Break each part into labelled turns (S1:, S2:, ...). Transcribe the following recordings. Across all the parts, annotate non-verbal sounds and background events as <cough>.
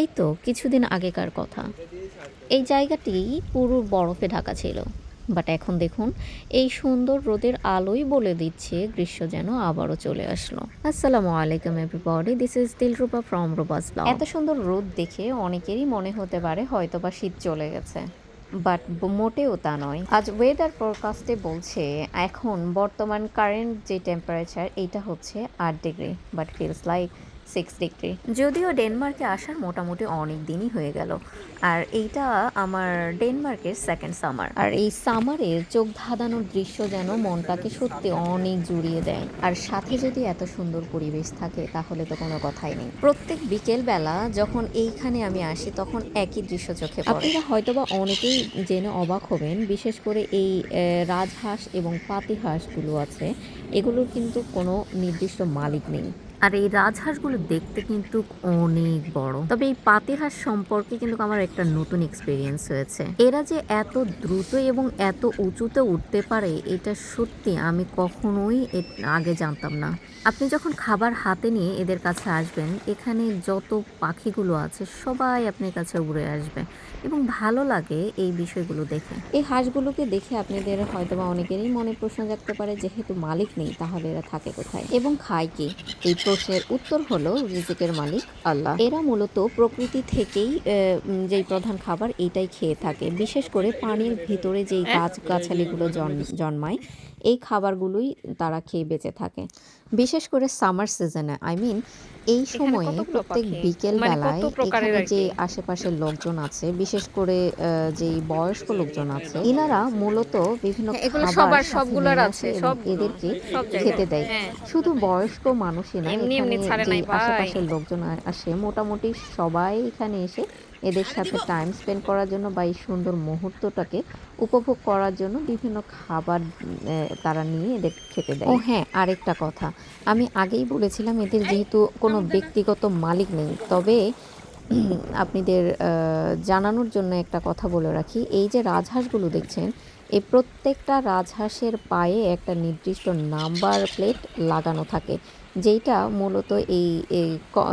S1: এই তো কিছুদিন আগেকার কথা। এই জায়গাটি পুরো বরফে ঢাকা ছিল। বাট এখন দেখুন, এই সুন্দর রোদের আলোই বলে দিচ্ছে গ্রীষ্ম যেন আবারও চলে আসলো। আসসালামু আলাইকুম everybody this is Dilrupa from রুবাস এত সুন্দর রোদ দেখে অনেকেরই মনে হতে পারে হয়তোবা শীত চলে গেছে। বাট মোটেও তা নয়। আজ ওয়েদার ফোরকাস্টে বলছে, এখন বর্তমান কারেন্ট যে টেম্পারেচার এইটা হচ্ছে আট degree but feels like six degree. যদিও ডেনমার্কে আসার মোটামুটি অনেক দিনই হয়ে গেল। আর এইটা আমার ডেনমার্কের সেকেন্ড সামার আর এই সামারের চোখ ধাঁধানোর দৃশ্য যেন মনটাকে সত্যি অনেক জুড়িয়ে দেয়। আর সাথে যদি এত সুন্দর পরিবেশ থাকে তাহলে তো কোনো কথাই নেই। প্রত্যেক বিকেল বেলা যখন এইখানে আমি আসি তখন একই দৃশ্য চোখে আপনারা হয়তোবা অনেকেই জেনে অবাক হবেন বিশেষ করে এই রাজহাঁস এবং পাতিহাঁসগুলো আছে। এগুলোর কিন্তু কোনো নির্দিষ্ট মালিক নেই। আর এই রাজহাঁসগুলো দেখতে কিন্তু অনেক বড়। তবে এই পাতিহাঁস সম্পর্কে কিন্তু আমার একটা নতুন এক্সপিরিয়েন্স হয়েছে। এরা যে এত দ্রুত এবং এত উঁচুতে উঠতে পারে, এটা সত্যি আমি কখনোই আগে জানতাম না। আপনি যখন খাবার হাতে নিয়ে এদের কাছে আসবেন, এখানে যত পাখিগুলো আছে, সবাই আপনার কাছে উড়ে আসবে এবং ভালো লাগে এই বিষয়গুলো দেখে। এই হাঁসগুলোকে দেখে আপনাদের হয়তোবা অনেকেরই মনে প্রশ্ন জাগতে পারে যেহেতু মালিক নেই, তাহলে এরা থাকে কোথায়? এবং খায় কি? এই প্রশ্নের উত্তর হলো রিজিকের মালিক আল্লাহ। এরা মূলত প্রকৃতি থেকেই যেই প্রধান খাবার এইটাই খেয়ে থাকে। বিশেষ করে পানির ভিতরে যেই গাছ গাছালিগুলো জন- জন্মায় এই খাবারগুলোই তারা খেয়ে বেঁচে থাকে। বিশেষ করে সামার সিজনে আই মিন এই সময়ে প্রত্যেক বিকেল
S2: মানে
S1: বেলায় এখানে যে আশেপাশের লোকজন আছে বিশেষ করে যেই বয়স্ক লোকজন আছে ইনারা মূলত বিভিন্ন
S2: হ্যাঁ,
S1: খাবার
S2: সবগুলার আছে, সব
S1: এদেরকে খেতে দেয়।
S2: হ্যাঁ।
S1: শুধু বয়স্ক মানুষই না
S2: এমনি এমনি
S1: এখানে
S2: ছাড়ে
S1: যে
S2: নাই
S1: আশেপাশের লোকজন আসে মোটামুটি সবাই এখানে এসে এদের সাথে টাইম স্পেন্ড করার জন্য বা এই সুন্দর মুহূর্তটাকে উপভোগ করার জন্য বিভিন্ন খাবার আহ, তারা নিয়ে এদের খেতে দেয়। ও হ্যাঁ আরেকটা কথা। আমি আগেই বলেছিলাম এদের যেহেতু কোনো ব্যক্তিগত মালিক নেই তবে <clears throat> আপনাদের আহ, জানানোর জন্য একটা কথা বলে রাখি। এই যে রাজহাঁসগুলো দেখছেন এই প্রত্যেকটা রাজহাঁসের পায়ে একটা নির্দিষ্ট নাম্বার প্লেট লাগানো থাকে, যেইটা মূলত এই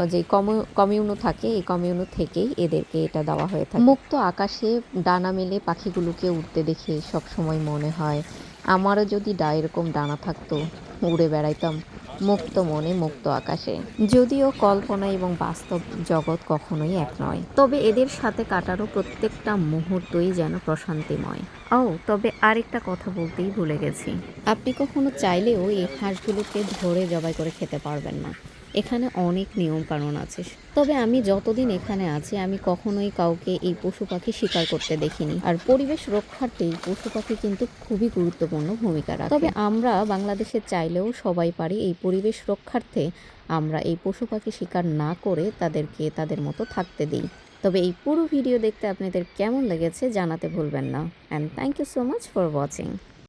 S1: যে কমিউ- কমিউনো থাকে, এই কমিউনো থেকেই এদেরকে এটা দেওয়া হয়ে থাকে। মুক্ত আকাশে ডানা মেলে পাখিগুলোকে উঠতে দেখে সব সময় মনে হয়, আমারও যদি ডা এরকম ডানা থাকতো, উড়ে বেড়াইতাম। মুক্ত মনে, মুক্ত আকাশে। যদিও কল্পনা এবং বাস্তব জগৎ কখনোই এক নয়। তবে এদের সাথে কাটারও প্রত্যেকটা মুহূর্তই যেন প্রশান্তিময়। ও, তবে আরেকটা কথা বলতেই ভুলে গেছি। আপনি কখনো চাইলেও এই হাঁসগুলোকে ধরে জবাই করে খেতে পারবেন না। এখানে অনেক নিয়ম কানুন আছে। তবে আমি যতদিন এখানে আছি, আমি কখনোই কাউকে এই পশু পাখি শিকার করতে দেখিনি। আর পরিবেশ রক্ষার্থে এই পশু পাখি কিন্তু খুবই গুরুত্বপূর্ণ ভূমিকা রাখে। তবে আমরা বাংলাদেশে চাইলেও সবাই পারি এই পরিবেশ রক্ষার্থে আমরা এই পশু পাখি শিকার না করে তাদেরকে তাদের মতো থাকতে দিই। তবে এই পুরো ভিডিও দেখতে আপনাদের কেমন লেগেছে জানাতে ভুলবেন না। And thank you so much for watching